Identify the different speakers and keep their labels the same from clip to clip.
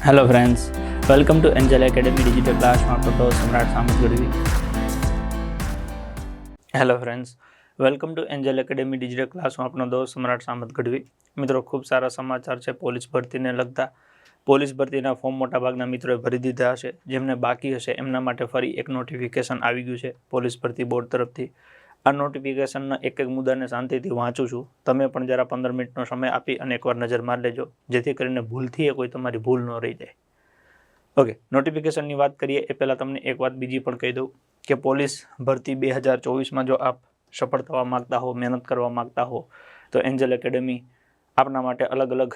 Speaker 1: Hello friends welcome to Angel Academy Digital ક્લાસમાં આપણો તો Samrat Samat Gadhvi hello friends welcome to Angel Academy Digital ક્લાસમાં આપણો દોસ્ત સમ્રાટ સામત ગઢવી મિત્રો ખૂબ સારા સમાચાર છે પોલીસ ભરતીને લગતા પોલીસ ભરતીના ફોર્મ મોટાભાગના મિત્રોએ ભરી દીધા હશે જેમને બાકી હશે એમના માટે ફરી એક નોટિફિકેશન આવી ગયું છે પોલીસ ભરતી બોર્ડ તરફથી આ નોટિફિકેશનના એક એક મુદ્દાને શાંતિથી વાંચું છું. તમે પણ જરા પંદર મિનિટનો સમય આપી અને એકવાર નજર મારી લેજો, જેથી કરીને ભૂલથી એ કોઈ તમારી ભૂલ ન રહી જાય. ઓકે નોટિફિકેશનની વાત કરીએ એ પહેલાં તમને એક વાત બીજી પણ કહી દઉં કે પોલીસ ભરતી બે હજાર ચોવીસમાં જો આપ સફળ થવા માગતા હો, મહેનત કરવા માગતા હો, તો એન્જલ એકેડેમી આપના માટે અલગ અલગ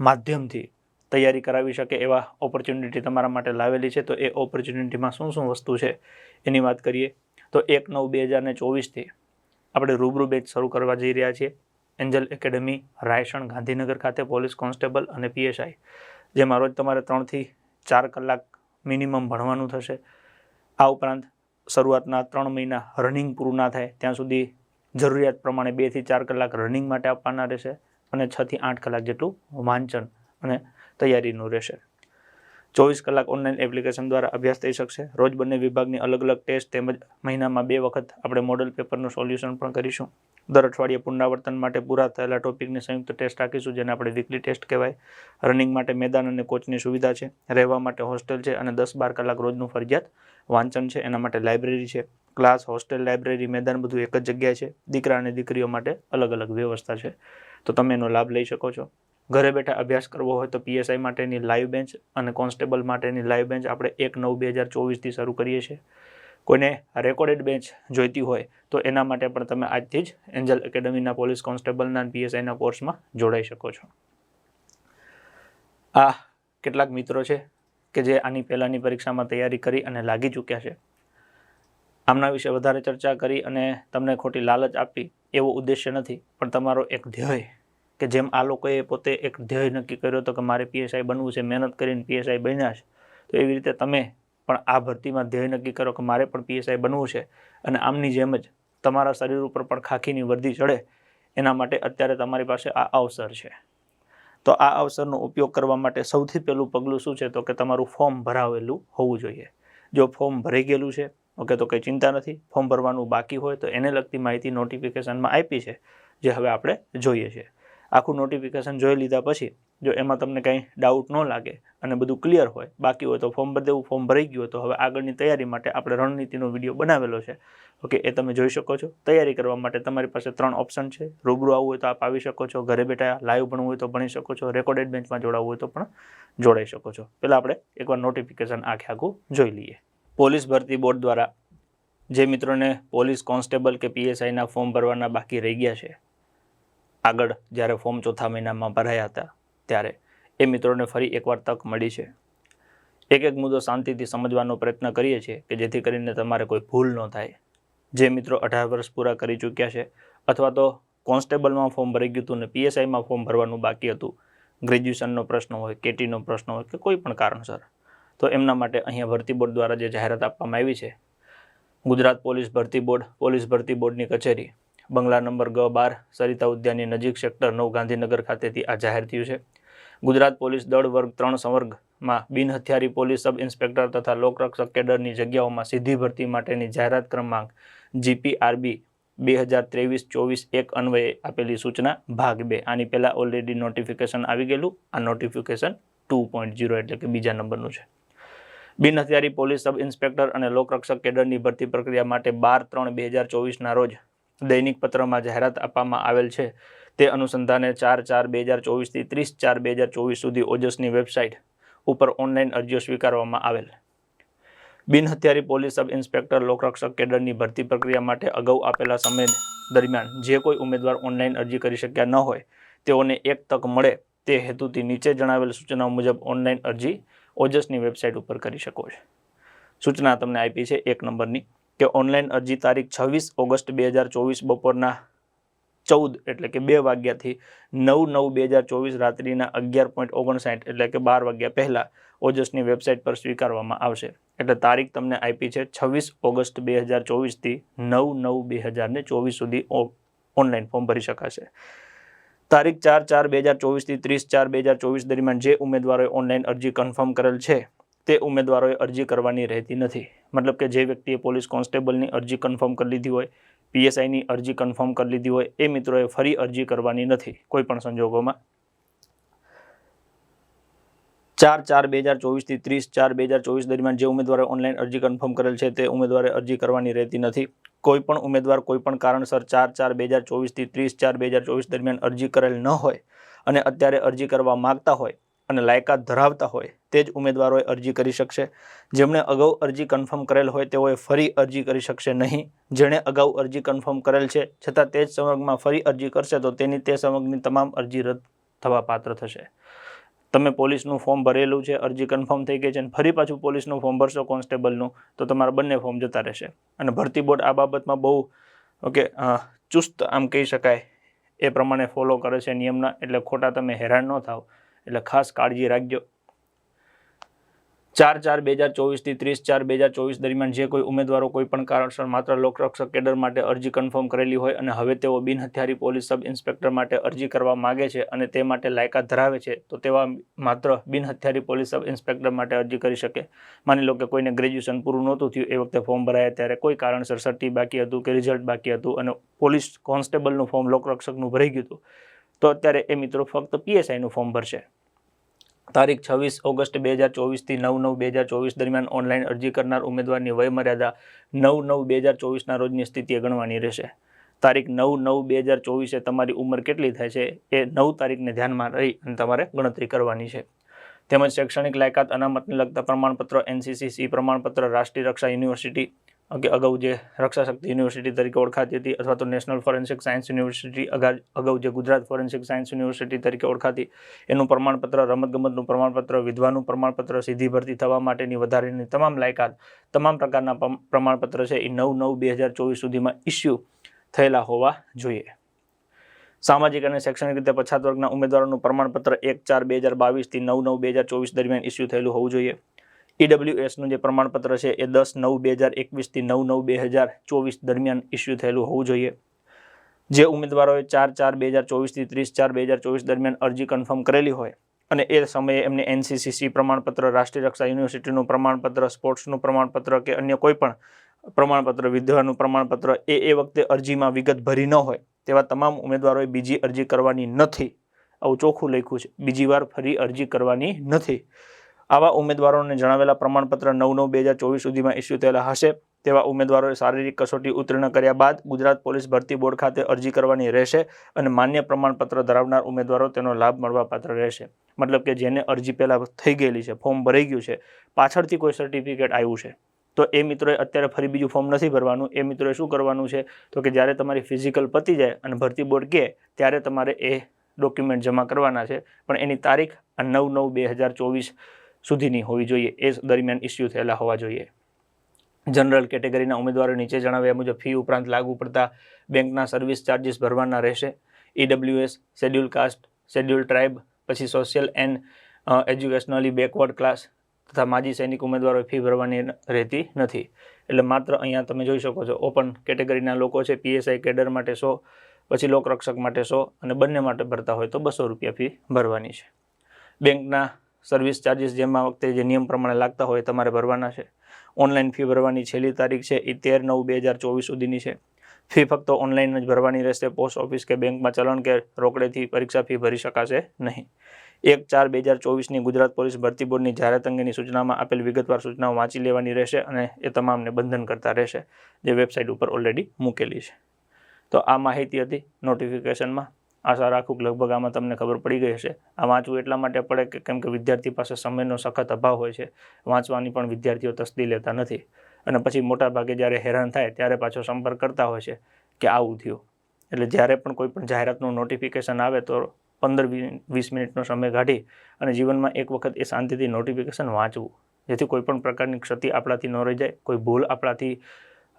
Speaker 1: માધ્યમથી તૈયારી કરાવી શકે એવા ઓપોર્ચ્યુનિટી તમારા માટે લાવેલી છે. તો એ ઓપોર્ચ્યુનિટીમાં શું શું વસ્તુ છે એની વાત કરીએ. તો એક નવ બે હજાર ને ચોવીસથી આપણે રૂબરૂ બેચ શરૂ કરવા જઈ રહ્યા છીએ. એન્જલ એકેડેમી, રાયસણ, ગાંધીનગર ખાતે પોલીસ કોન્સ્ટેબલ અને પીએસઆઈ, જેમાં રોજ તમારે ત્રણથી ચાર કલાક મિનિમમ ભણવાનું થશે. આ ઉપરાંત શરૂઆતના ત્રણ મહિના રનિંગ પૂરું ના થાય, ત્યાં સુધી જરૂરિયાત પ્રમાણે બેથી ચાર કલાક રનિંગ માટે આપવાના રહેશે અને છથી આઠ કલાક જેટલું વાંચન અને તૈયારીનું રહેશે. ચોવીસ કલાક ઓનલાઈન એપ્લિકેશન દ્વારા અભ્યાસ થઈ શકશે. રોજ બંને વિભાગની અલગ અલગ ટેસ્ટ તેમજ મહિનામાં બે વખત આપણે મોડલ પેપરનું સોલ્યુશન પણ કરીશું. દર અઠવાડિયે પુનરાવર્તન માટે પૂરા થયેલા ટોપિકની સંયુક્ત ટેસ્ટ રાખીશું જેને આપણે વીકલી ટેસ્ટ કહેવાય. રનિંગ માટે મેદાન અને કોચની સુવિધા છે. રહેવા માટે હોસ્ટેલ છે અને દસ બાર કલાક રોજનું ફરજિયાત વાંચન છે. એના માટે લાઇબ્રેરી છે. ક્લાસ હોસ્ટેલ લાઇબ્રેરી મેદાન બધું એક જ જગ્યાએ છે. દીકરા અને દીકરીઓ માટે અલગ અલગ વ્યવસ્થા છે. તો તમે એનો લાભ લઈ શકો છો. ઘરે બેઠા અભ્યાસ કરવો હોય તો પીએસઆઈ માટેની લાઈવ બેન્ચ અને કોન્સ્ટેબલ માટેની લાઈવ બેન્ચ આપણે એક નવ બે હજાર ચોવીસથી શરૂ કરીએ છીએ. કોઈને રેકોર્ડેડ બેન્ચ જોઈતી હોય તો એના માટે પણ તમે આજથી જ એન્જલ એકેડમીના પોલીસ કોન્સ્ટેબલના પીએસઆઈના કોર્સમાં જોડાઈ શકો છો. આ કેટલાક મિત્રો છે કે જે આની પહેલાંની પરીક્ષામાં તૈયારી કરી અને લાગી ચૂક્યા છે. આમના વિશે વધારે ચર્ચા કરી અને તમને ખોટી લાલચ આપી એવો ઉદ્દેશ્ય નથી, પણ તમારો એક ધ્યેય કે જેમ આ લોકોએ પોતે એક ધ્યેય નક્કી કર્યો હતો કે મારે પીએસઆઈ બનવું છે, મહેનત કરીને પીએસઆઈ બન્યા છે, તો એવી રીતે તમે પણ આ ભરતીમાં ધ્યેય નક્કી કરો કે મારે પણ પીએસઆઈ બનવું છે અને આમની જેમ જ તમારા શરીર ઉપર પણ ખાખીની વર્દી ચડે, એના માટે અત્યારે તમારી પાસે આ અવસર છે. તો આ અવસરનો ઉપયોગ કરવા માટે સૌથી પહેલું પગલું શું છે? તો કે તમારું ફોર્મ ભરાવેલું હોવું જોઈએ. જો ફોર્મ ભરાઈ ગયેલું છે, ઓકે, તો કંઈ ચિંતા નથી. ફોર્મ ભરવાનું બાકી હોય તો એને લગતી માહિતી નોટિફિકેશનમાં આપી છે, જે હવે આપણે જોઈએ છીએ. આખું નોટિફિકેશન જોઈ લીધા પછી જો એમાં તમને કંઈ ડાઉટ ન લાગે અને બધું ક્લિયર હોય, બાકી હોય તો ફોર્મ ભરી દેવું ફોર્મ ભરાઈ ગયું તો હવે આગળની તૈયારી માટે આપણે રણનીતિનો વીડિયો બનાવેલો છે. ઓકે એ તમે જોઈ શકો છો. તૈયારી કરવા માટે તમારી પાસે ત્રણ ઓપ્શન છે. રૂબરૂ આવવું હોય તો આપ આવી શકો છો. ઘરે બેઠા લાઈવ ભણવું હોય તો ભણી શકો છો. રેકોર્ડેડ બેન્ચમાં જોડાવવું હોય તો પણ જોડાઈ શકો છો. પહેલાં આપણે એકવાર નોટિફિકેશન આખે આખું જોઈ લઈએ. પોલીસ ભરતી બોર્ડ દ્વારા જે મિત્રોને પોલીસ કોન્સ્ટેબલ કે પીએસઆઈના ફોર્મ ભરવાના બાકી રહી ગયા છે આગળ જ્યારે ફોર્મ ચોથા મહિનામાં ભરાયા હતા, ત્યારે એ મિત્રોને ફરી એકવાર તક મળી છે. એક એક મુદ્દો શાંતિથી સમજવાનો પ્રયત્ન કરીએ છીએ કે જેથી કરીને તમારે કોઈ ભૂલ ન થાય. જે મિત્રો અઢાર વર્ષ પૂરા કરી ચૂક્યા છે અથવા તો કોન્સ્ટેબલમાં ફોર્મ ભરી ગયું હતું ને પીએસઆઈમાં ફોર્મ ભરવાનું બાકી હતું, ગ્રેજ્યુએશનનો પ્રશ્ન હોય, કેટીનો પ્રશ્ન હોય કે કોઈ પણ કારણસર, તો એમના માટે અહીંયા ભરતી બોર્ડ દ્વારા જે જાહેરાત આપવામાં આવી છે, ગુજરાત પોલીસ ભરતી બોર્ડ, પોલીસ ભરતી બોર્ડની કચેરી બંગલા નંબર ગ બાર, સરિતા ઉદ્યાનની નજીક સેક્ટર નવ ગાંધીનગર ખાતેથી આ જાહેર થયું છે. ગુજરાત પોલીસ દળ વર્ગ ત્રણ સંવર્ગમાં બિનહથિયારી પોલીસ સબ ઇન્સ્પેક્ટર તથા લોકરક્ષક કેડરની જગ્યાઓમાં સીધી ભરતી માટેની જાહેરાત ક્રમાંક જીપીઆરબી બે હજાર ત્રેવીસ ચોવીસ એક અન્વયે આપેલી સૂચના ભાગ બે. આની પહેલાં ઓલરેડી નોટિફિકેશન આવી ગયેલું. આ નોટિફિકેશન ટુ પોઈન્ટ ઝીરો એટલે કે બીજા નંબરનું છે. બિન હથિયારી પોલીસ સબ ઇન્સ્પેક્ટર અને લોકરક્ષક કેડરની ભરતી પ્રક્રિયા માટે બાર ત્રણ બે હજાર ચોવીસના રોજ દૈનિક પત્રમાં જાહેરાત આપવામાં આવેલ છે. તે અનુસંધાને ચાર ચાર બે હજાર ચોવીસથી ત્રીસ ચાર બે હજાર ચોવીસ સુધી ઓજસની વેબસાઇટ ઉપર ઓનલાઈન અરજીઓ સ્વીકારવામાં આવેલ. બિનહથિયારી પોલીસ સબ ઇન્સ્પેક્ટર લોકરક્ષક કેડરની ભરતી પ્રક્રિયા માટે અગાઉ આપેલા સમય દરમિયાન જે કોઈ ઉમેદવાર ઓનલાઈન અરજી કરી શક્યા ન હોય, તેઓને એક તક મળે તે હેતુથી નીચે જણાવેલ સૂચનાઓ મુજબ ઓનલાઈન અરજી ઓજસની વેબસાઇટ ઉપર કરી શકો છો. સૂચના તમને આપી છે એક નંબરની. કે ઓનલાઈન અરજી તારીખ છવ્વીસ ઓગસ્ટ બે હજાર ચોવીસ બપોરના ચૌદ એટલે કે બે વાગ્યાથી નવ નવ બે હજાર ચોવીસ રાત્રિના અગિયાર પોઈન્ટ ઓગણસાઠ એટલે કે બાર વાગ્યા પહેલાં ઓજસની વેબસાઇટ પર સ્વીકારવામાં આવશે. એટલે તારીખ તમને આપી છે છવ્વીસ ઓગસ્ટ બે હજાર ચોવીસથી નવ નવ બે હજાર ને ચોવીસ સુધી ઓનલાઈન ફોર્મ ભરી શકાશે. તારીખ ચાર ચાર બે હજાર ચોવીસથી ત્રીસ ચાર બે હજાર ચોવીસ દરમિયાન જે ઉમેદવારોએ ઓનલાઈન અરજી કન્ફર્મ કરેલ છે તે ઉમેદવારોએ અરજી કરવાની રહેતી નથી. મતલબ કે જે વ્યક્તિએ પોલીસ કોન્સ્ટેબલની અરજી કન્ફર્મ કરી લીધી હોય, પીએસઆઈની અરજી કન્ફર્મ કરી લીધી હોય, એ મિત્રોએ ફરી અરજી કરવાની નથી કોઈપણ સંજોગોમાં. ચાર ચાર બે હજાર ચોવીસથી ત્રીસ ચાર બે હજાર ચોવીસ દરમિયાન જે ઉમેદવારે ઓનલાઈન અરજી કન્ફર્મ કરેલ છે તે ઉમેદવારે અરજી કરવાની રહેતી નથી. કોઈ પણ ઉમેદવાર કોઈ પણ કારણસર ચાર ચાર બે હજાર ચોવીસથી ત્રીસ ચાર બે હજાર ચોવીસ દરમિયાન અરજી કરેલ ન હોય અને અત્યારે અરજી કરવા માગતા હોય અને લાયકાત ધરાવતા હોય તે જ ઉમેદવારોએ અરજી કરી શકશે. જેમણે અગાઉ અરજી કન્ફર્મ કરેલ હોય તેઓએ ફરી અરજી કરી શકશે નહીં. જેણે અગાઉ અરજી કન્ફર્મ કરેલ છે, છતાં તે જ સંવર્ગમાં ફરી અરજી કરશે, તો તેની તે સંવર્ગની તમામ અરજી રદ થવા પાત્ર થશે. તમે પોલીસનું ફોર્મ ભરેલું છે, અરજી કન્ફર્મ થઈ ગઈ છે અને ફરી પાછું પોલીસનું ફોર્મ ભરશો કોન્સ્ટેબલનું, તો તમારા બંને ફોર્મ જતા રહેશે. અને ભરતી બોર્ડ આ બાબતમાં બહુ, ઓકે ચુસ્ત આમ કહી શકાય, એ પ્રમાણે ફોલો કરે છે નિયમના, એટલે ખોટા તમે હેરાન ન થાવ. એટલે ખાસ કાળજી રાખજો. ચાર ચાર બે હજાર ચોવીસથી ત્રીસ ચાર બે હજાર ચોવીસ દરમિયાન જે કોઈ ઉમેદવારો કોઈ પણ કારણસર માત્ર લોકરક્ષક કેડર માટે અરજી કન્ફર્મ કરેલી હોય અને હવે તેઓ બિનહથિયારી પોલીસ સબ ઇન્સ્પેક્ટર માટે અરજી કરવા માગે છે અને તે માટે લાયકાત ધરાવે છે, તો તેવા માત્ર બિન હથિયારી પોલીસ સબ ઇન્સ્પેક્ટર માટે અરજી કરી શકે. માની લો કે કોઈને ગ્રેજ્યુએશન પૂરું નહોતું થયું, એ વખતે ફોર્મ ભરાયા ત્યારે કોઈ કારણસર સર્ટી બાકી હતું કે રિઝલ્ટ બાકી હતું અને પોલીસ કોન્સ્ટેબલનું ફોર્મ લોકરક્ષકનું ભરાઈ ગયું હતું, તો અત્યારે એ મિત્રો ફક્ત પીએસઆઈનું ફોર્મ ભરશે. તારીખ છવ્વીસ ઓગસ્ટ બે હજાર ચોવીસથી નવ નવ બે હજાર ચોવીસ દરમિયાન ઓનલાઈન અરજી કરનાર ઉમેદવારની વયમર્યાદા નવ નવ બે હજાર ચોવીસના રોજની સ્થિતિએ ગણવાની રહેશે. તારીખ નવ નવ બે હજાર ચોવીસે તમારી ઉંમર કેટલી થાય છે એ નવ તારીખને ધ્યાનમાં રહી અને તમારે ગણતરી કરવાની છે. તેમજ શૈક્ષણિક લાયકાત અનામતને લગતા પ્રમાણપત્ર, એનસીસી, સી પ્રમાણપત્ર, રાષ્ટ્રીય રક્ષા યુનિવર્સિટી અગે, અગાઉ જે રક્ષા શક્તિ યુનિવર્સિટી તરીકે ઓળખાતી હતી અથવા તો નેશનલ ફોરેન્સિક સાયન્સ યુનિવર્સિટી અગા- અગાઉ જે ગુજરાત ફોરેન્સિક સાયન્સ યુનિવર્સિટી તરીકે ઓળખાતી, એનું પ્રમાણપત્ર, રમતગમતનું પ્રમાણપત્ર, વિધવાનું પ્રમાણપત્ર સીધી ભરતી થવા માટેની વધારેની તમામ લાયકાત, તમામ પ્રકારના પ્રમાણપત્ર છે એ નવ નવ બે હજાર ચોવીસ સુધીમાં ઇસ્યુ થયેલા હોવા જોઈએ. સામાજિક અને શૈક્ષણિક રીતે પછાત વર્ગના ઉમેદવારોનું પ્રમાણપત્ર એક ચાર બે હજાર બાવીસથી નવ નવ બે હજાર ચોવીસ દરમિયાન ઇસ્યુ થયેલું હોવું જોઈએ. ઈડબ્લ્યુએસનું જે પ્રમાણપત્ર છે એ દસ નવ બે હજાર એકવીસથી નવ નવ બે હજાર ચોવીસ દરમિયાન ઇસ્યુ થયેલું હોવું જોઈએ. જે ઉમેદવારોએ ચાર ચાર બે હજાર ચોવીસથી ત્રીસ ચાર બે હજાર ચોવીસ દરમિયાન અરજી કન્ફર્મ કરેલી હોય અને એ સમયે એમને એનસીસીસી પ્રમાણપત્ર, રાષ્ટ્રીય રક્ષા યુનિવર્સિટીનું પ્રમાણપત્ર, સ્પોર્ટ્સનું પ્રમાણપત્ર કે અન્ય કોઈ પણ પ્રમાણપત્ર, વિદ્યાનું પ્રમાણપત્ર એ એ વખતે અરજીમાં વિગત ભરી ન હોય તેવા તમામ ઉમેદવારોએ બીજી અરજી કરવાની નથી. આવું ચોખ્ખું લખ્યું છે. બીજી વાર ફરી અરજી કરવાની નથી. આવા ઉમેદવારોને જણાવેલા પ્રમાણપત્ર નવ નવ બે હજાર ચોવીસ સુધીમાં ઇસ્યુ થયેલા હશે, તેવા ઉમેદવારોએ શારીરિક કસોટી ઉત્તીર્ણ કર્યા બાદ ગુજરાત પોલીસ ભરતી બોર્ડ ખાતે અરજી કરવાની રહેશે અને માન્ય પ્રમાણપત્ર ધરાવનાર ઉમેદવારો તેનો લાભ મળવાપાત્ર રહેશે. મતલબ કે જેને અરજી પહેલાં થઈ ગયેલી છે, ફોર્મ ભરાઈ ગયું છે, પાછળથી કોઈ સર્ટિફિકેટ આવ્યું છે. તો એ મિત્રોએ અત્યારે ફરી બીજું ફોર્મ નથી ભરવાનું. એ મિત્રોએ શું કરવાનું છે? તો કે જ્યારે તમારી ફિઝિકલ પતી જાય અને ભરતી બોર્ડ કહે ત્યારે તમારે એ ડોક્યુમેન્ટ જમા કરવાના છે. પણ એની તારીખ નવ નવ બે હજાર ચોવીસ સુધીની હોવી જોઈએ એ દરમિયાન ઇસ્યુ થયેલા હોવા જોઈએ. જનરલ કેટેગરીના ઉમેદવારો નીચે જણાવ્યા મુજબ ફી ઉપરાંત લાગુ પડતા બેંકના સર્વિસ ચાર્જીસ ભરવાના રહેશે. EWS schedule caste schedule tribe પછી social and educationally backward class તથા માજી સૈનિક ઉમેદવારોએ ફી ભરવાની રહેતી નથી. એટલે માત્ર અહીંયા તમે જોઈ શકો છો ઓપન કેટેગરીના લોકો છે પીએસઆઈ કેડર માટે સો, પછી લોકરક્ષક માટે સો અને બંને માટે ભરતા હોય તો બસો રૂપિયા ફી ભરવાની છે. બેંકના સર્વિસ ચાર્જીસ જેમાં વખતે જે નિયમ પ્રમાણે લાગતા હોય તમારે ભરવાના છે. ઓનલાઈન ફી ભરવાની છેલ્લી તારીખ છે એ તેર નવ બે હજાર ચોવીસ સુધીની છે. ફી ફક્ત ઓનલાઈન જ ભરવાની રહેશે પોસ્ટ ઓફિસ કે બેંકમાં ચલણ કે રોકડેથી પરીક્ષા ફી ભરી શકાશે નહીં. એક ચાર બે હજાર ચોવીસની ગુજરાત પોલીસ ભરતી બોર્ડની જાહેરાત અંગેની સૂચનામાં આપેલ વિગતવાર સૂચનાઓ વાંચી લેવાની રહેશે અને એ તમામને બંધન કરતા રહેશે, જે વેબસાઇટ ઉપર ઓલરેડી મૂકેલી છે. તો આ માહિતી હતી નોટિફિકેશનમાં આશા રાખું કે લગભગ આમાં તમને ખબર પડી ગઈ હશે. આ વાંચવું એટલા માટે પડે કે કેમ કે વિદ્યાર્થી પાસે સમયનો સખત અભાવ હોય છે. વાંચવાની પણ વિદ્યાર્થીઓ તસ્દી લેતા નથી. અને પછી મોટાભાગે જ્યારે હેરાન થાય ત્યારે પાછો સંપર્ક કરતા હોય છે કે આવું થયું. એટલે જ્યારે પણ કોઈ પણ જાહેરાતનું નોટિફિકેશન આવે તો પંદર વીસ મિનિટનો સમય કાઢી અને જીવનમાં એક વખત એ શાંતિથી નોટિફિકેશન વાંચવું. જેથી કોઈ પણ પ્રકારની ક્ષતિ આપણાથી ન રહી જાય, કોઈ ભૂલ આપણાથી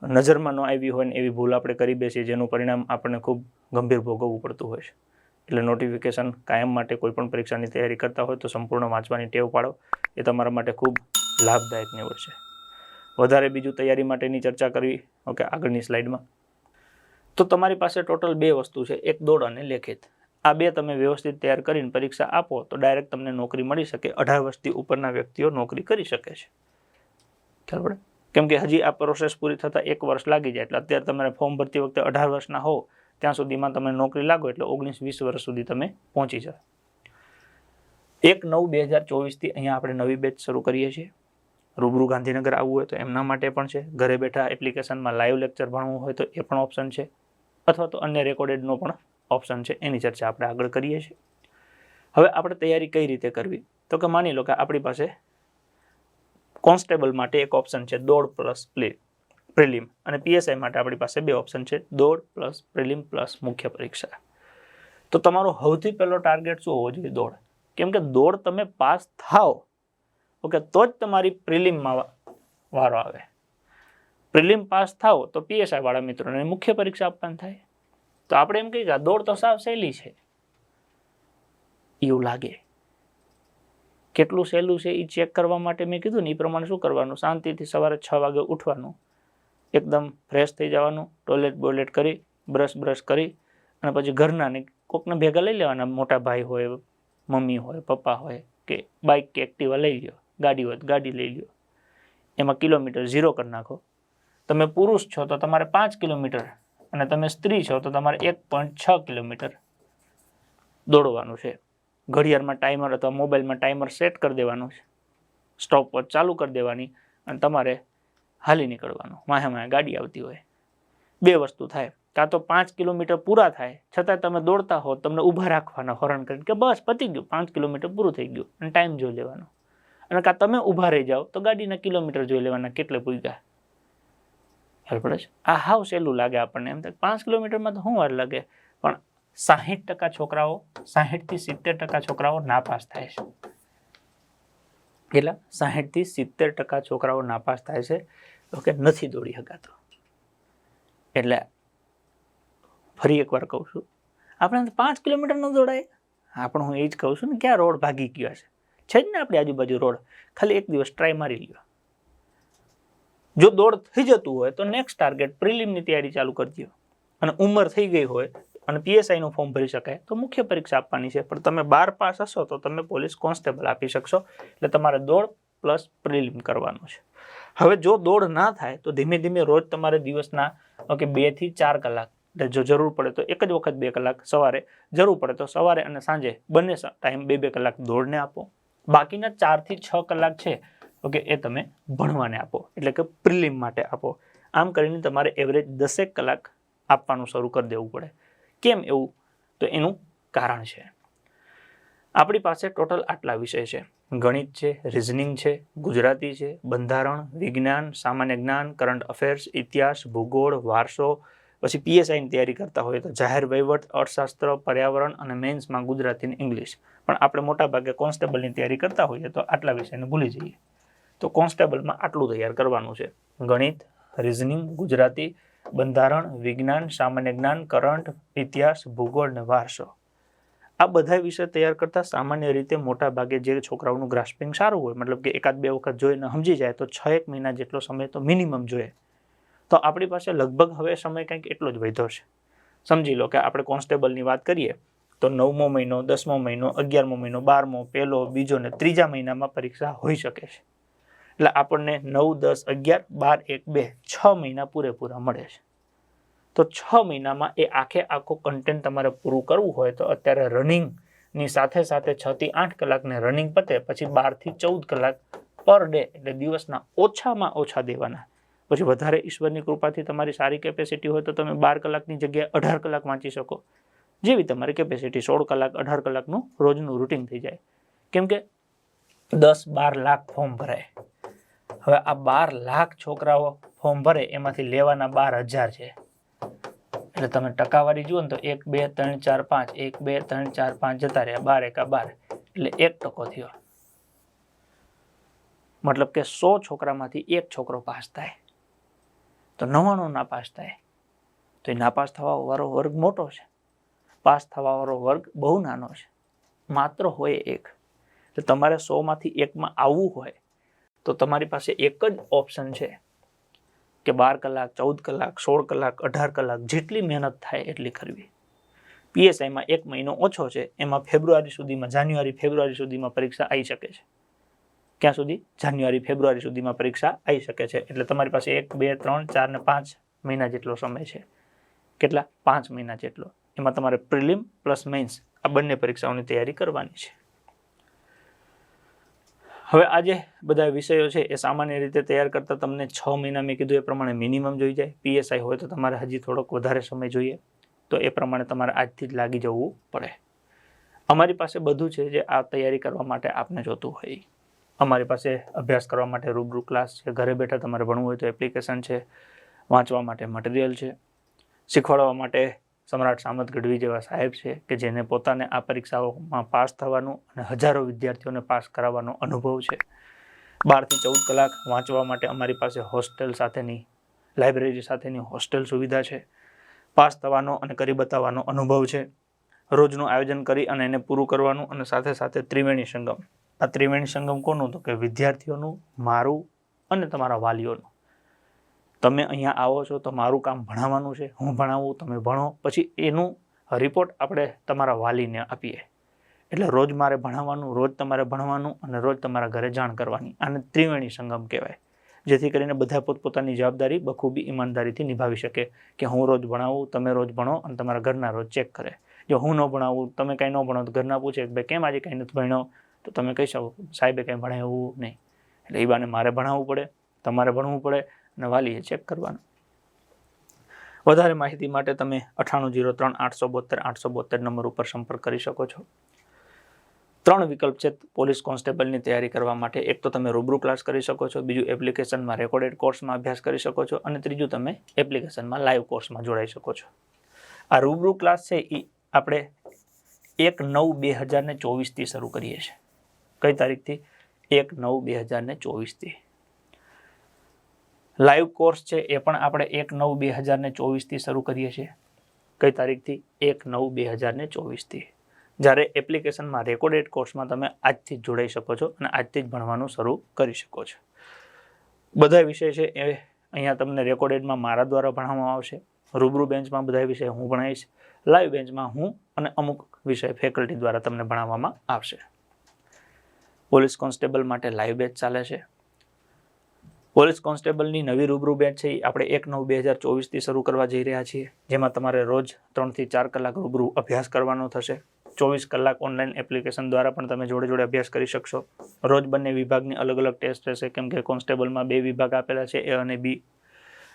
Speaker 1: નજરમાં ન આવી હોય ને એવી ભૂલ આપણે કરી બેસીએ જેનું પરિણામ આપણને ખૂબ ગંભીર ભોગવવું પડતું હોય છે. એટલે નોટિફિકેશન કાયમ માટે કોઈ પણ પરીક્ષાની તૈયારી કરતા હોય તો સંપૂર્ણ વાંચવાની ટેવ પાડો. એ તમારા માટે ખૂબ લાભદાયક નીવડશે વધારે બીજું તૈયારી માટેની ચર્ચા કરવી, ઓકે, આગળની સ્લાઇડમાં. તો તમારી પાસે ટોટલ બે વસ્તુ છે, એક દોડ અને લેખિત. આ બે તમે વ્યવસ્થિત તૈયાર કરીને પરીક્ષા આપો તો ડાયરેક્ટ તમને નોકરી મળી શકે, અઢાર વર્ષથી ઉપરના વ્યક્તિઓ નોકરી કરી શકે છે. ખ્યાલ પડે? કેમ કે હજી આ પ્રોસેસ પૂરી થતાં એક વર્ષ લાગી જાય. એટલે અત્યારે તમારે ફોર્મ ભરતી વખતે અઢાર વર્ષના હો ત્યાં સુધીમાં તમે નોકરી લાગો એટલે ઓગણીસ વીસ વર્ષ સુધી તમે પહોંચી જાઓ. એક નવ બે હજાર ચોવીસથી અહીંયા આપણે નવી બેચ શરૂ કરીએ છીએ. રૂબરૂ ગાંધીનગર આવવું હોય તો એમના માટે પણ છે. ઘરે બેઠા એપ્લિકેશનમાં લાઈવ લેક્ચર ભણવું હોય તો એ પણ ઓપ્શન છે. અથવા તો અન્ય રેકોર્ડેડનો પણ ઓપ્શન છે. એની ચર્ચા આપણે આગળ કરીએ છીએ. હવે આપણે તૈયારી કઈ રીતે કરવી? તો કે માની લો કે આપણી પાસે કોન્સ્ટેબલ માટે એક ઓપ્શન છે દોડ પ્લસ પ્લે પ્રિલિમ. અને પીએસઆઈ માટે આપણી પાસે બે ઓપ્શન છે દોડ પ્લસ પ્રિલિમ પ્લસ મુખ્ય પરીક્ષા. તો તમારો સૌથી પહેલો ટાર્ગેટ શું હોવો જોઈએ દોડ? કેમ કે દોડ તમે પાસ થાઓ, ઓકે, તો જ તમારી પ્રિલિમમાં વારો આવે. પ્રિલિમ પાસ થાઓ તો પીએસઆઈ વાળા મિત્રોને મુખ્ય પરીક્ષા આપવાની થાય. તો આપણે એમ કહીએ કે દોડ તો સાવ સહેલી છે. એવું લાગે. કેટલું સહેલું છે એ ચેક કરવા માટે મેં કીધું ને, એ પ્રમાણે શું કરવાનું? શાંતિથી સવારે છ વાગે ઉઠવાનું. એકદમ ફ્રેશ થઈ જવાનું ટોયલેટ બોયલેટ કરી બ્રશ બ્રશ કરી, અને પછી ઘરના ને કોકને ભેગા લઈ લેવાના, મોટા ભાઈ હોય, મમ્મી હોય, પપ્પા હોય, કે બાઇક કે એક્ટિવા લઈ લ્યો, ગાડી હોય ગાડી લઈ લ્યો. એમાં કિલોમીટર ઝીરો કરી નાખો. તમે પુરુષ છો તો તમારે પાંચ કિલોમીટર અને તમે સ્ત્રી છો તો તમારે એક પોઈન્ટ છ કિલોમીટર દોડવાનું છે. ઘડિયાળમાં ટાઈમર અથવા મોબાઈલમાં ટાઈમર સેટ કરી દેવાનું છે. સ્ટોપ વોચ ચાલુ કરી દેવાની અને તમારે હાલી નીકળવાનું. માહે માહે ગાડી આવતી હોય. બે વસ્તુ થાય. કાં તો પાંચ કિલોમીટર પૂરા થાય. છતાં તમે દોડતા હો તમને ઊભા રાખવાના હોરણ કરીને કે બસ પતી ગયું, પાંચ કિલોમીટર પૂરું થઈ ગયું અને ટાઈમ જોઈ લેવાનો. અને કાં તમે ઊભા રહી જાઓ, તો ગાડીના કિલોમીટર જોઈ લેવાના કેટલે પૂગ્યા. ખ્યાલ પડે છે? આ હાવ સહેલું લાગે આપણને. એમ થાય પાંચ કિલોમીટરમાં તો શું વાર લાગે. પણ સાહીઠ ટકા છોકરાઓ, સાહીઠથી સિત્તેર ટકા છોકરાઓ નાપાસ થાય છે. કેટલા? સાહીઠથી સિત્તેર ટકા છોકરાઓ નાપાસ થાય છે. તો નથી દોડી શકાતો એટલે ફરી એકવાર કહું છું, આપણે પાંચ કિલોમીટર ન દોડાય. આપણે હું એ જ કહું છું ને, ક્યાં રોડ ભાગી ગયો છે? છે જ ને આપણી આજુબાજુ રોડ. ખાલી એક દિવસ ટ્રાય મારી લ્યો. જો દોડ થઈ જતું હોય તો નેક્સ્ટ ટાર્ગેટ પ્રિલિમની તૈયારી ચાલુ કરી દો અને ઉંમર થઈ ગઈ હોય અને પીએસઆઈનું ફોર્મ ભરી શકાય. તો મુખ્ય પરીક્ષા આપવાની છે. પણ તમે બાર પાસ હશો તો તમે પોલીસ કોન્સ્ટેબલ આપી શકશો. એટલે તમારે દોડ પ્લસ પ્રિલિમ કરવાનું છે. હવે જો દોડ ના થાય, તો ધીમે ધીમે રોજ તમારે દિવસના, ઓકે બેથી ચાર કલાક, એટલે જો જરૂર પડે તો એક જ વખત બે કલાક સવારે જરૂર પડે તો સવારે અને સાંજે બંને ટાઈમ બે બે કલાક દોડને આપો. બાકીના ચારથી છ કલાક છે, ઓકે, એ તમે ભણવાને આપો. એટલે કે પ્રિલિમ માટે આપો. આમ કરીને તમારે એવરેજ દસેક કલાક આપવાનું શરૂ કરી દેવું પડે. કેમ એવું? તો એનું કારણ છે. આપણી પાસે ટોટલ આટલા વિષય છે. ગણિત છે રિઝનિંગ છે, ગુજરાતી છે, બંધારણ, વિજ્ઞાન, સામાન્ય જ્ઞાન કરંટ અફેર્સ ઇતિહાસ, ભૂગોળ, વારસો, પછી પીએસઆઈની તૈયારી કરતા હોય તો જાહેર વહીવટ, અર્થશાસ્ત્ર, પર્યાવરણ અને મેન્સમાં ગુજરાતી અને ઇંગ્લિશ પણ આપણે મોટાભાગે કોન્સ્ટેબલની તૈયારી કરતા હોઈએ તો આટલા વિષયને ભૂલી જઈએ. તો કોન્સ્ટેબલમાં આટલું તૈયાર કરવાનું છે. ગણિત રિઝનિંગ ગુજરાતી બંધારણ, વિજ્ઞાન, સામાન્ય જ્ઞાન, કરંટ, ઇતિહાસ, ભૂગોળ અને વારસો. આ બધા વિષય તૈયાર કરતાં સામાન્ય રીતે મોટા ભાગે જે છોકરાઓનું ગ્રાસ્પિંગ સારું હોય, મતલબ કે એકાદ બે વખત જોઈને સમજી જાય, તો છ એક મહિના જેટલો સમય તો મિનિમમ જોઈએ. તો આપણી પાસે લગભગ હવે સમય કંઈક એટલો જ વધ્યો છે. સમજી લો કે આપણે કોન્સ્ટેબલની વાત કરીએ, તો નવમો મહિનો, દસમો મહિનો, અગિયારમો મહિનો, બારમો પહેલો બીજો ને ત્રીજા મહિનામાં પરીક્ષા હોઈ શકે છે. એટલે આપણને નવ, દસ, અગિયાર, બાર, એક, બે, છ મહિના પૂરેપૂરા મળે છે. તો છ મહિનામાં એ આખે આખો કન્ટેન્ટ તમારે પૂરું કરવું હોય તો અત્યારે રનિંગની સાથે સાથે છથી આઠ કલાકને રનિંગ પતે, પછી બારથી ચૌદ કલાક પર ડે એટલે દિવસના ઓછામાં ઓછા દેવાના. પછી વધારે ઈશ્વરની કૃપાથી તમારી સારી કેપેસિટી હોય તો તમે બાર કલાકની જગ્યાએ અઢાર કલાક વાંચી શકો. જેવી તમારી કેપેસિટી સોળ કલાક, અઢાર કલાકનું રોજનું રૂટિન થઈ જાય. કેમ કે દસ બાર લાખ ફોર્મ ભરાય. હવે આ બાર લાખ છોકરાઓ ફોર્મ ભરે, એમાંથી લેવાના બાર હજાર છે. એટલે તમે ટકાવારી જુઓ ને તો એક, બે, ત્રણ, ચાર, પાંચ, એક, બે, ત્રણ, ચાર, પાંચ જતા રહ્યા, બાર એકા બાર. એટલે એક ટકો થયો. મતલબ કે સો છોકરામાંથી એક છોકરો પાસ થાય. તો નવ્વાણું નાપાસ થાય. તો એ નાપાસ થવાવાળો વર્ગ મોટો છે. પાસ થવાવાળો વર્ગ બહુ નાનો છે. માત્ર હોય એક. એટલે તમારે સોમાંથી એકમાં આવવું હોય તો તમારી પાસે એક જ ઓપ્શન છે કે બાર કલાક, ચૌદ કલાક, સોળ કલાક, અઢાર કલાક જેટલી મહેનત થાય એટલી કરવી. પીએસઆઈમાં એક મહિનો ઓછો છે, એમાં ફેબ્રુઆરી સુધીમાં, જાન્યુઆરી, ફેબ્રુઆરી સુધીમાં પરીક્ષા આવી શકે છે. ક્યાં સુધી? જાન્યુઆરી, ફેબ્રુઆરી સુધીમાં પરીક્ષા આવી શકે છે. એટલે તમારી પાસે એક, બે, ત્રણ, ચાર ને પાંચ મહિના જેટલો સમય છે. કેટલા? પાંચ મહિના જેટલો. એમાં તમારે પ્રિલિમ પ્લસ મેન્સ આ બંને પરીક્ષાઓની તૈયારી કરવાની છે. હવે આ જે બધા વિષયો છે એ સામાન્ય રીતે તૈયાર કરતા તમને છ મહિના મેં કીધું એ પ્રમાણે મિનિમમ જોઈ જાય. પીએસઆઈ હોય તો તમારે હજી થોડોક વધારે સમય જોઈએ. તો એ પ્રમાણે તમારે આજથી જ લાગી જવું પડે. અમારી પાસે બધું છે જે આ તૈયારી કરવા માટે આપને જોતું હોય. અમારી પાસે અભ્યાસ કરવા માટે રૂબરૂ ક્લાસ છે, ઘરે બેઠા તમારે ભણવું હોય તો એપ્લિકેશન છે, વાંચવા માટે મટીરિયલ છે, શીખવાડવા માટે સમ્રાટ સામત ગઢવી જેવા સાહેબ છે કે જેને પોતાને આ પરીક્ષાઓમાં પાસ થવાનું અને હજારો વિદ્યાર્થીઓને પાસ કરાવવાનો અનુભવ છે. બારથી ચૌદ કલાક વાંચવા માટે અમારી પાસે હોસ્ટેલ સાથેની, લાઇબ્રેરી સાથેની હોસ્ટેલ સુવિધા છે. પાસ થવાનો અને કરી બતાવવાનો અનુભવ છે. રોજનું આયોજન કરી અને એને પૂરું કરવાનું અને સાથે સાથે ત્રિવેણી સંગમ. આ ત્રિવેણી સંગમ કોનું તો કે વિદ્યાર્થીઓનું, મારું અને તમારા વાલીઓનું. તમે અહીંયા આવો છો તો મારું કામ ભણાવવાનું છે, હું ભણાવું, તમે ભણો. પછી એનું રિપોર્ટ આપણે તમારા વાલીને આપીએ. એટલે રોજ મારે ભણાવવાનું, રોજ તમારે ભણવાનું અને રોજ તમારા ઘરે જાણ કરવાની. આને ત્રિવેણી સંગમ કહેવાય. જેથી કરીને બધા પોતપોતાની જવાબદારી બખૂબી ઈમાનદારીથી નિભાવી શકે કે હું રોજ ભણાવું, તમે રોજ ભણો અને તમારા ઘરના રોજ ચેક કરે. જો હું ન ભણાવું, તમે કંઈ ન ભણો તો ઘરના પૂછે કે ભાઈ કેમ આજે કંઈ નથી ભણ્યો? તો તમે કહી શકો સાહેબે કંઈ ભણાવ્યું નહીં. એટલે એ બાને મારે ભણાવવું પડે, તમારે ભણવું પડે અને વાલીએ ચેક કરવાનું. વધારે માહિતી માટે તમે અઠાણું જીરો ત્રણ આઠસો બોતેર આઠસો બોતેર નંબર ઉપર સંપર્ક કરી શકો છો. ત્રણ વિકલ્પ છે પોલીસ કોન્સ્ટેબલની તૈયારી કરવા માટે. એક તો તમે રૂબરૂ ક્લાસ કરી શકો છો, બીજું એપ્લિકેશનમાં રેકોર્ડેડ કોર્સમાં અભ્યાસ કરી શકો છો, અને ત્રીજું તમે એપ્લિકેશનમાં લાઈવ કોર્સમાં જોડાઈ શકો છો. આ રૂબરૂ ક્લાસ છે એ આપણે એક નવ બે હજારને ચોવીસથી શરૂ કરીએ છીએ. કઈ તારીખથી? એક નવ બે હજારને ચોવીસથી. લાઈવ કોર્સ છે એ પણ આપણે એક નવ બે હજારને ચોવીસથી શરૂ કરીએ છીએ. કઈ તારીખથી? એક નવ બે હજારને ચોવીસથી. જ્યારે એપ્લિકેશનમાં રેકોર્ડેડ કોર્સમાં તમે આજથી જ જોડાઈ શકો છો અને આજથી જ ભણવાનું શરૂ કરી શકો છો. બધા વિષય છે એ અહીંયા તમને રેકોર્ડેડમાં મારા દ્વારા ભણાવવામાં આવશે. રૂબરૂ બેન્ચમાં બધા વિષય હું ભણાવીશ. લાઈવ બેન્ચમાં હું અને અમુક વિષય ફેકલ્ટી દ્વારા તમને ભણાવવામાં આવશે. પોલીસ કોન્સ્ટેબલ માટે લાઈવ બેચ ચાલે છે. પોલીસ કોન્સ્ટેબલની નવી રૂબરૂ બેચ છે. આપણે એક નવ બે હજાર ચોવીસથી શરૂ કરવા જઈ રહ્યા છીએ, જેમાં તમારે રોજ ત્રણથી ચાર કલાક રૂબરૂ અભ્યાસ કરવાનો થશે. ચોવીસ કલાક ઓનલાઈન એપ્લિકેશન દ્વારા પણ તમે જોડે જોડે અભ્યાસ કરી શકશો. રોજ બંને વિભાગની અલગ અલગ ટેસ્ટ રહેશે, કેમ કે કોન્સ્ટેબલમાં બે વિભાગ આપેલા છે, એ અને બી.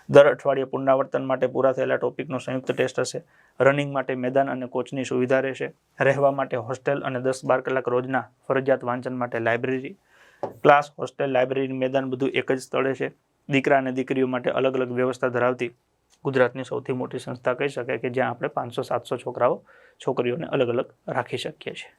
Speaker 1: દર અઠવાડિયે પુનરાવર્તન માટે પૂરા થયેલા ટોપિકનો સંયુક્ત ટેસ્ટ હશે. રનિંગ માટે મેદાન અને કોચની સુવિધા રહેશે. રહેવા માટે હોસ્ટેલ અને દસ બાર કલાક રોજના ફરજિયાત વાંચન માટે લાઇબ્રેરી. ક્લાસ, હોસ્ટેલ, લાઇબ્રેરી, મેદાન બધું એક જ સ્થળે છે. દીકરા અને દીકરીઓ માટે અલગ અલગ વ્યવસ્થા ધરાવતી ગુજરાતની સૌથી મોટી સંસ્થા કહી શકાય કે જ્યાં આપણે પાંચસો, સાતસો છોકરાઓ, છોકરીઓને અલગ અલગ રાખી શકીએ છીએ.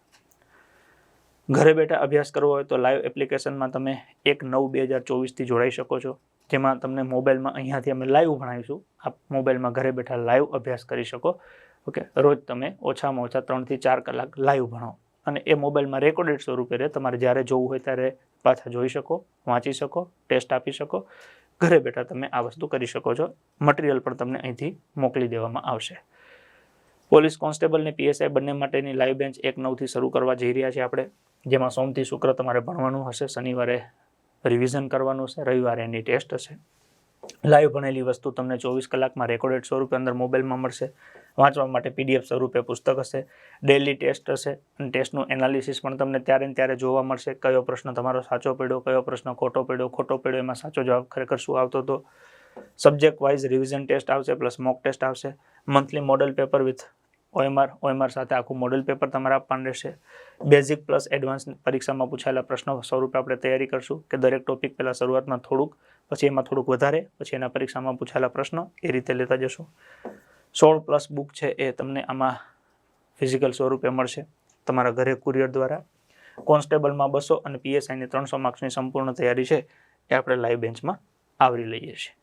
Speaker 1: ઘરે બેઠા અભ્યાસ કરવો હોય તો લાઈવ એપ્લિકેશનમાં તમે એક નવ બે હજાર ચોવીસથી જોડાઈ શકો છો. જેમાં તમને મોબાઈલમાં અહીંયાથી અમે લાઈવ ભણાવીશું. આપ મોબાઈલમાં ઘરે બેઠા લાઈવ અભ્યાસ કરી શકો. ઓકે? રોજ તમે ઓછામાં ઓછા ત્રણથી ચાર કલાક લાઈવ ભણો. અને એ મોબાઈલમાં રેકોર્ડેડ સ્વરૂપે રહે. તમારે જ્યારે જોવું હોય ત્યારે પાછા જોઈ શકો, વાંચી શકો, ટેસ્ટ આપી શકો. ઘરે બેઠા તમે આ વસ્તુ કરી શકો છો. મટીરિયલ પણ તમને અહીંથી મોકલી દેવામાં આવશે. પોલીસ કોન્સ્ટેબલ ને પીએસઆઈ બંને માટેની લાઈવ બેન્ચ એક નવથી શરૂ કરવા જઈ રહ્યા છીએ આપણે. જેમાં સોમથી શુક્ર તમારે ભણવાનું હશે. શનિવારે રિવિઝન કરવાનું છે રવિવારે એની ટેસ્ટ હશે. લાઈવ ભણેલી વસ્તુ તમને ચોવીસ કલાકમાં રેકોર્ડેડ સ્વરૂપે અંદર મોબાઈલમાં મળશે. વાંચવા માટે પીડીએફ સ્વરૂપે પુસ્તક હશે. ડેલી ટેસ્ટ હશે. અને ટેસ્ટનું એનાલિસિસ પણ તમને ત્યારે ને ત્યારે જોવા મળશે. કયો પ્રશ્ન તમારો સાચો પડ્યો, કયો પ્રશ્ન ખોટો પડ્યો ખોટો પડ્યો, એમાં સાચો જવાબ ખરેખર શું આવતો હતો? સબ્જેક્ટ વાઇઝ રિવિઝન ટેસ્ટ આવશે પ્લસ મોક ટેસ્ટ આવશે. Monthly model paper with OMR OMR સાથે આખું મોડેલ પેપર તમારે આપવાનું રહેશે. બેઝિક પ્લસ એડવાન્સ પરીક્ષામાં પૂછાયેલા પ્રશ્નો સ્વરૂપે આપણે તૈયારી કરશું કે દરેક ટોપિક પહેલાં શરૂઆતમાં થોડુંક, પછી એમાં થોડુંક વધારે, પછી એના પરીક્ષામાં પૂછાયેલા પ્રશ્નો એ રીતે લેતા જશું. સોળ પ્લસ બુક છે એ તમને આમાં ફિઝિકલ સ્વરૂપે મળશે. તમારા ઘરે કુરિયર દ્વારા. કોન્સ્ટેબલમાં બસો અને પીએસઆઈની ત્રણસો માર્ક્સની સંપૂર્ણ તૈયારી છે. એ આપણે લાઈવ બેન્ચમાં આવરી લઈએ છીએ.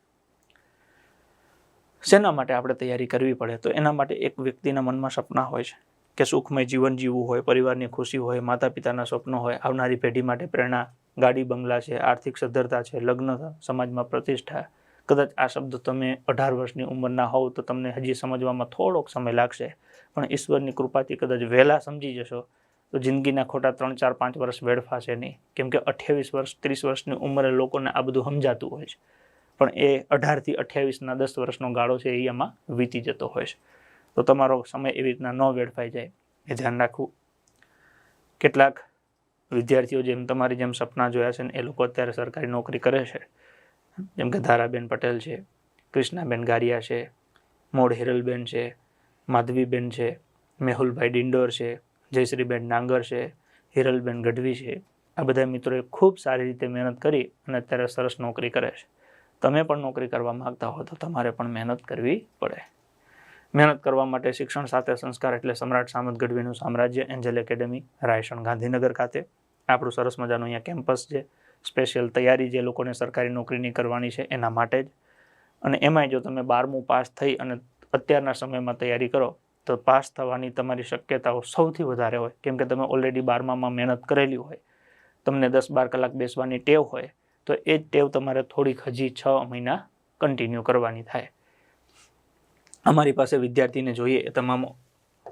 Speaker 1: શેના માટે આપણે તૈયારી કરવી પડે? તો એના માટે એક વ્યક્તિના મનમાં સપના હોય છે કે સુખમય જીવન જીવવું હોય, પરિવારની ખુશી હોય માતા પિતાના સ્વપ્નો હોય, આવનારી પેઢી માટે પ્રેરણા, ગાડી, બંગલા છે, આર્થિક સદ્ધરતા છે, લગ્ન, સમાજમાં પ્રતિષ્ઠા. કદાચ આ શબ્દ તમે અઢાર વર્ષની ઉંમરના હોવ તો તમને હજી સમજવામાં થોડોક સમય લાગશે. પણ ઈશ્વરની કૃપાથી કદાચ વહેલા સમજી જશો તો જિંદગીના ખોટા ત્રણ, ચાર, પાંચ વર્ષ વેડફાશે નહીં. કેમ કે અઠ્યાવીસ વર્ષ, ત્રીસ વર્ષની ઉંમરે લોકોને આ બધું સમજાતું હોય છે. પણ એ અઢારથી અઠ્યાવીસના દસ વર્ષનો ગાળો છે એ એમાં વીતી જતો હોય છે. તો તમારો સમય એવી રીતના ન વેડફાઈ જાય, એ ધ્યાન રાખવું. કેટલાક વિદ્યાર્થીઓ જેમ તમારી જેમ સપના જોયા છે ને, એ લોકો અત્યારે સરકારી નોકરી કરે છે. જેમ કે ધારાબેન પટેલ છે, કૃષ્ણાબેન ગારિયા છે, મોડ હિરલબેન છે, માધવીબેન છે, મેહુલભાઈ ડિંડોર છે, જયશ્રીબેન ડાંગર છે, હિરલબેન ગઢવી છે. આ બધા મિત્રોએ ખૂબ સારી રીતે મહેનત કરી અને અત્યારે સરસ નોકરી કરે છે. તમે પણ નોકરી કરવા માંગતા હો તો તમારે પણ મહેનત કરવી પડે. મહેનત કરવા માટે શિક્ષણ સાથે સંસ્કાર એટલે સમ્રાટ સામંત ગઢવીનું સામ્રાજ્ય, એન્જલ એકેડેમી રાયસણ ગાંધીનગર ખાતે. આપણું સરસ મજાનું અહીંયા કેમ્પસ છે. સ્પેશિયલ તૈયારી જે લોકોને સરકારી નોકરીની કરવાની છે એના માટે જ. અને એમાંય જો તમે બારમું પાસ થઈ અને અત્યારના સમયમાં તૈયારી કરો, તો પાસ થવાની તમારી શક્યતાઓ સૌથી વધારે હોય. કેમ કે તમે ઓલરેડી બારમામાં મહેનત કરેલી હોય. તમને દસ બાર કલાક બેસવાની ટેવ હોય. તો એ જ ટેવ તમારે થોડીક હજી છ મહિના કન્ટિન્યુ કરવાની થાય. અમારી પાસે વિદ્યાર્થીને જોઈએ એ તમામ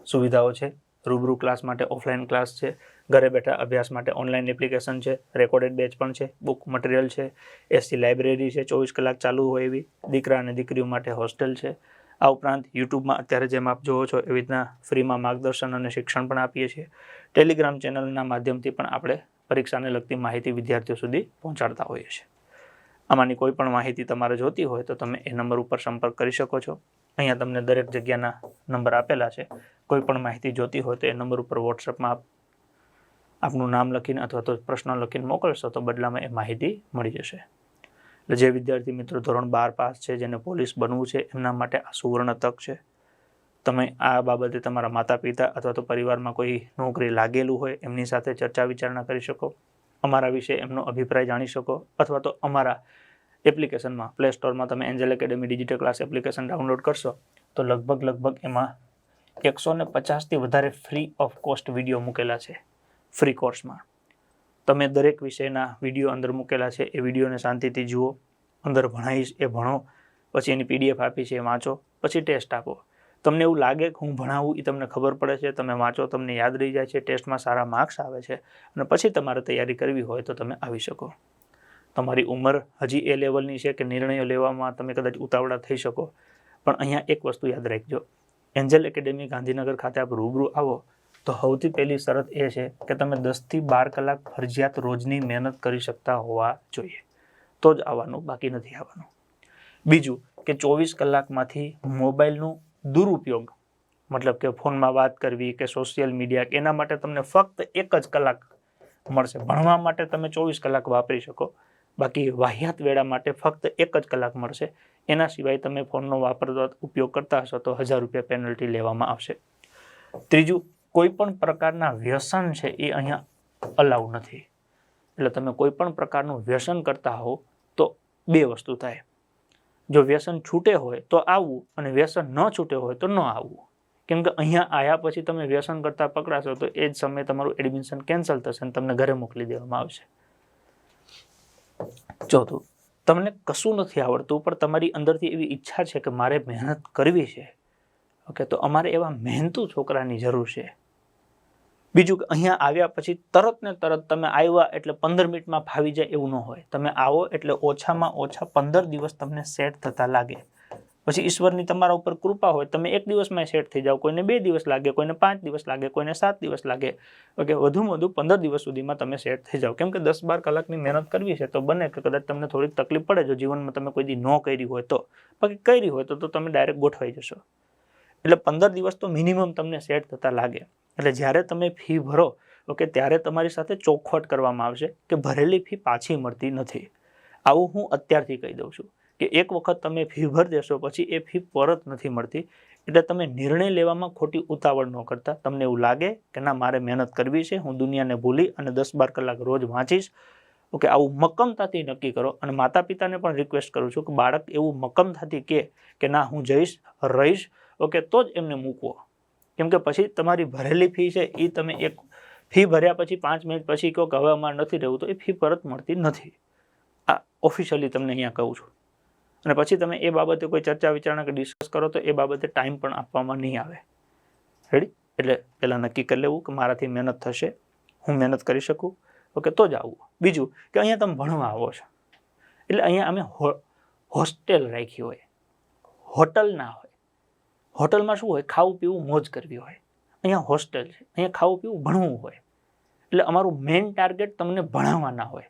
Speaker 1: સુવિધાઓ છે. રૂબરૂ ક્લાસ માટે ઓફલાઈન ક્લાસ છે. ઘરે બેઠા અભ્યાસ માટે ઓનલાઈન એપ્લિકેશન છે. રેકોર્ડેડ બેચ પણ છે. બુક મટીરિયલ છે. એસી લાઇબ્રેરી છે. ચોવીસ કલાક ચાલુ હોય એવી. દીકરા અને દીકરીઓ માટે હોસ્ટેલ છે. આ ઉપરાંત યુટ્યુબમાં અત્યારે જેમ આપ જોવો છો એવી રીતના ફ્રીમાં માર્ગદર્શન અને શિક્ષણ પણ આપીએ છીએ. ટેલિગ્રામ ચેનલના માધ્યમથી પણ આપણે પરીક્ષાને લગતી માહિતી વિદ્યાર્થીઓ સુધી પહોંચાડતા હોઈએ છીએ. આમાંની કોઈ પણ માહિતી તમારે જોતી હોય તો તમે એ નંબર ઉપર સંપર્ક કરી શકો છો. અહીંયા તમને દરેક જગ્યાના નંબર આપેલા છે. કોઈ પણ માહિતી જોતી હોય તો એ નંબર ઉપર વોટ્સઅપમાં આપ, આપનું નામ લખીને અથવા તો પ્રશ્ન લખીને મોકલશો તો બદલામાં એ માહિતી મળી જશે. એટલે જે વિદ્યાર્થી મિત્રો ધોરણ બાર પાસ છે, જેને પોલીસ બનવું છે, એમના માટે આ સુવર્ણ તક છે. તમે આ બાબતે તમારા માતા પિતા અથવા તો પરિવારમાં કોઈ નોકરી લાગેલું હોય, એમની સાથે ચર્ચા વિચારણા કરી શકો, અમારા વિશે એમનો અભિપ્રાય જાણી શકો, અથવા તો અમારા એપ્લિકેશનમાં, પ્લે સ્ટોરમાં તમે Angel Academy Digital class application download કરશો, તો લગભગ લગભગ એમાં એકસો ને પચાસથી વધારે ફ્રી ઓફ કોસ્ટ વીડિયો મૂકેલા છે, ફ્રી કોર્સમાં. તમે દરેક વિષયના વીડિયો અંદર મૂકેલા છે, એ વિડીયોને શાંતિથી જુઓ, અંદર ભણાવીશ એ ભણો, પછી એની પીડીએફ આપી છે એ વાંચો, પછી ટેસ્ટ આપો. તમને એવું લાગે કે હું ભણાવું એ તમને ખબર પડે છે, તમે વાંચો, તમને યાદ રહી જાય છે, ટેસ્ટમાં સારા માર્ક્સ આવે છે અને પછી તમારે તૈયારી કરવી હોય તો તમે આવી શકો. તમારી ઉંમર હજી એ લેવલની છે કે નિર્ણયો લેવામાં તમે કદાચ ઉતાવળા થઈ શકો. પણ અહીંયા એક વસ્તુ યાદ રાખજો. એન્જલ એકેડેમી ગાંધીનગર ખાતે આપ રૂબરૂ આવો તો સૌથી પહેલી શરત એ છે કે તમે દસથી બાર કલાક ફરજિયાત રોજની મહેનત કરી શકતા હોવા જોઈએ. તો જ આવવાનું, બાકી નથી આવવાનું. બીજું કે ચોવીસ કલાકમાંથી મોબાઈલનું દુરુપયોગ, મતલબ કે ફોનમાં વાત કરવી કે સોશિયલ મીડિયા કે એના માટે તમને ફક્ત એક જ કલાક મળશે. ભણવા માટે તમે ચોવીસ કલાક વાપરી શકો, બાકી વાહિયાત વેળા માટે ફક્ત એક જ કલાક મળશે. એના સિવાય તમે ફોનનો વાપરતા ઉપયોગ કરતા હશો તો હજાર રૂપિયા પેનલ્ટી લેવામાં આવશે. ત્રીજું, કોઈ પણ પ્રકારના વ્યસન છે એ અહીંયા અલાઉ નથી. એટલે તમે કોઈ પણ પ્રકારનું વ્યસન કરતા હો તો બે વસ્તુ થાય. જો વ્યસન છૂટે હોય તો આવવું અને વ્યસન ન છૂટે હોય તો ન આવવું. કેમ કે અહીંયા આવ્યા પછી તમે વ્યસન કરતાં પકડાશો તો એ જ સમયે તમારું એડમિશન કેન્સલ થશે અને તમને ઘરે મોકલી દેવામાં આવશે. ચોથું, તમને કશું નથી આવડતું, પણ તમારી અંદરથી એવી ઈચ્છા છે કે મારે મહેનત કરવી છે. ઓકે, તો અમારે એવા મહેનતુ છોકરાની જરૂર છે. બીજું કે અહીંયા આવ્યા પછી તરત ને તરત તમે આવ્યા એટલે પંદર મિનિટમાં ફાવી જાય એવું ન હોય. તમે આવો એટલે ઓછામાં ઓછા પંદર દિવસ તમને સેટ થતા લાગે. પછી ઈશ્વરની તમારા ઉપર કૃપા હોય, તમે એક દિવસમાં સેટ થઈ જાઓ. કોઈને બે દિવસ લાગે, કોઈને પાંચ દિવસ લાગે, કોઈને સાત દિવસ લાગે. ઓકે વધુમાં વધુ પંદર દિવસ સુધીમાં તમે સેટ થઈ જાઓ. કેમ કે દસ બાર કલાકની મહેનત કરવી છે તો બને કે કદાચ તમને થોડીક તકલીફ પડે જો જીવનમાં તમે કોઈ દી ન કરી હોય તો. બાકી કરી હોય તો તો તમે ડાયરેક્ટ ગોઠવાઈ જશો. એટલે પંદર દિવસ તો મિનિમમ તમને સેટ થતા લાગે. એટલે જ્યારે તમે ફી ભરો, ઓકે, ત્યારે તમારી સાથે ચોખવટ કરવામાં આવશે કે ભરેલી ફી પાછી મળતી નથી. આવું હું અત્યારથી કહી દઉં છું કે એક વખત તમે ફી ભરી દેશો પછી એ ફી પરત નથી મળતી. એટલે તમે નિર્ણય લેવામાં ખોટી ઉતાવળ ન કરતા. તમને એવું લાગે કે ના, મારે મહેનત કરવી છે, હું દુનિયાને ભૂલી અને દસ બાર કલાક રોજ વાંચીશ. ઓકે, આવું મક્કમતાથી નક્કી કરો અને માતા પિતાને પણ રિક્વેસ્ટ કરું છું કે બાળક એવું મક્કમતાથી કે ના, હું જઈશ, રહીશ. ઓકે, તો જ એમને મૂકવો. કેમ કે પછી તમારી ભરેલી ફી છે એ તમે એક ફી ભર્યા પછી પાંચ મિનિટ પછી કહો કે હવે અમારે નથી રહેવું, તો એ ફી પરત મળતી નથી. આ ઓફિશિયલી તમને અહીંયા કહું છું. અને પછી તમે એ બાબતે કોઈ ચર્ચા વિચારણા કે ડિસ્કસ કરો, તો એ બાબતે ટાઈમ પણ આપવામાં નહીં આવે. રેડી એટલે પહેલાં નક્કી કરી લેવું કે મારાથી મહેનત થશે, હું મહેનત કરી શકું. ઓકે તો જ આવું. બીજું કે અહીંયા તમે ભણવા આવો છો. એટલે અહીંયા અમે હોસ્ટેલ રાખી હોય. હોટલ ના હોય. હોટલમાં શું હોય? ખાવું, પીવું, મોજ કરવી હોય. અહીંયા હોસ્ટેલ છે. અહીંયા ખાવું, પીવું, ભણવું હોય. એટલે અમારું મેઇન ટાર્ગેટ તમને ભણાવવાના હોય.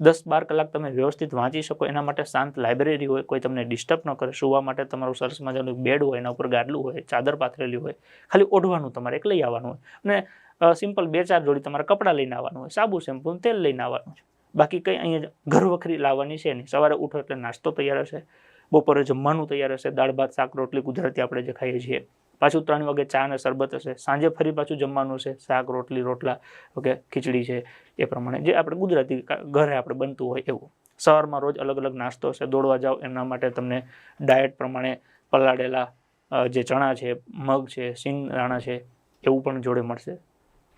Speaker 1: દસ બાર કલાક તમે વ્યવસ્થિત વાંચી શકો. એના માટે શાંત લાઇબ્રેરી હોય. કોઈ તમને ડિસ્ટર્બ ન કરે. સુવા માટે તમારું સરસ મજાનું બેડ હોય. એના ઉપર ગાડલું હોય. ચાદર પાથરેલી હોય. ખાલી ઓઢવાનું તમારે. એક લઈ આવવાનું હોય. અને સિમ્પલ બે ચાર જોડી તમારે કપડાં લઈને આવવાનું હોય. સાબુ શેમ્પૂ તેલ લઈને આવવાનું છે. બાકી કંઈ અહીંયા ઘર વખરી લાવવાની છે નહીં. સવારે ઉઠો એટલે નાસ્તો તૈયાર હશે. બપોરે જમવાનું તૈયાર હશે, દાળ, ભાત, શાક, રોટલી ગુજરાતી આપણે જે ખાઈએ છીએ. પાછું ત્રણ વાગે ચા અને શરબત હશે. સાંજે ફરી પાછું જમવાનું છે શાક, રોટલી, રોટલા, ઓકે, ખીચડી છે એ પ્રમાણે. જે આપણે ગુજરાતી ઘરે આપણે બનતું હોય એવું. સવારમાં રોજ અલગ અલગ નાસ્તો હશે. દોડવા જાઓ એના માટે તમને ડાયટ પ્રમાણે પલાળેલા જે ચણા છે, મગ છે સિંગ દાણા છે, એવું પણ જોડે મળશે.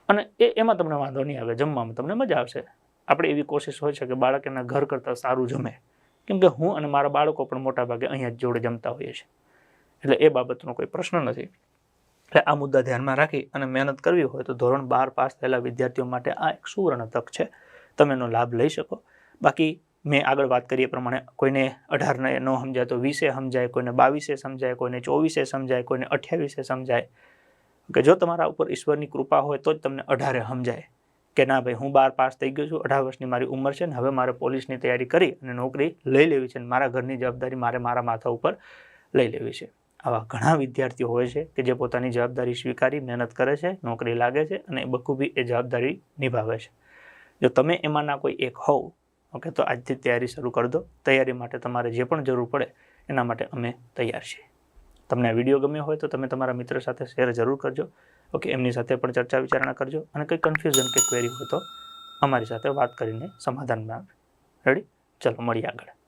Speaker 1: અને એ, એમાં તમને વાંધો નહીં આવે. જમવામાં તમને મજા આવશે. આપણે એવી કોશિશ હોય છે કે બાળક એના ઘર કરતાં સારું જમે. કેમ કે હું અને મારા બાળકો પણ મોટા ભાગે અહીંયા જ જોડે જમતા હોઈએ છીએ. એટલે એ બાબતનો કોઈ પ્રશ્ન નથી. એટલે આ મુદ્દા ધ્યાનમાં રાખી અને મહેનત કરવી હોય તો ધોરણ બાર પાસ થયેલા વિદ્યાર્થીઓ માટે આ એક સુવર્ણ તક છે. તમે એનો લાભ લઈ શકો. બાકી મેં આગળ વાત કરી એ પ્રમાણે કોઈને અઢારને ન સમજાય તો વીસે સમજાય, કોઈને બાવીસે સમજાય, કોઈને ચોવીસે સમજાય, કોઈને અઠ્યાવીસે સમજાય. કે જો તમારા ઉપર ઈશ્વરની કૃપા હોય તો જ તમને અઢારે સમજાય. કે ના ભાઈ, હું બાર પાસ થઈ ગયો છું, અઢાર વર્ષની મારી ઉંમર છે ને હવે મારે પોલીસની તૈયારી કરી અને નોકરી લઈ લેવી છે અને મારા ઘરની જવાબદારી મારે મારા માથા ઉપર લઈ લેવી છે. આવા ઘણા વિદ્યાર્થીઓ હોય છે કે જે પોતાની જવાબદારી સ્વીકારી, મહેનત કરે છે, નોકરી લાગે છે અને બખૂબી એ જવાબદારી નિભાવે છે. જો તમે એમાંના કોઈ એક હોવ, ઓકે, તો આજથી તૈયારી શરૂ કરી દો. તૈયારી માટે તમારે જે પણ જરૂર પડે એના માટે અમે તૈયાર છીએ. તમને વીડિયો ગમ્યો હોય તો તમે તમારા મિત્ર સાથે શેર જરૂર કરજો. ઓકે, એમની સાથે પણ ચર્ચા વિચારણા કરજો અને કંઈ કન્ફ્યુઝન કે ક્વેરી હોય તો અમારી સાથે વાત કરીને સમાધાન મેળવજો રેડી ચલો, મળીએ આગળ.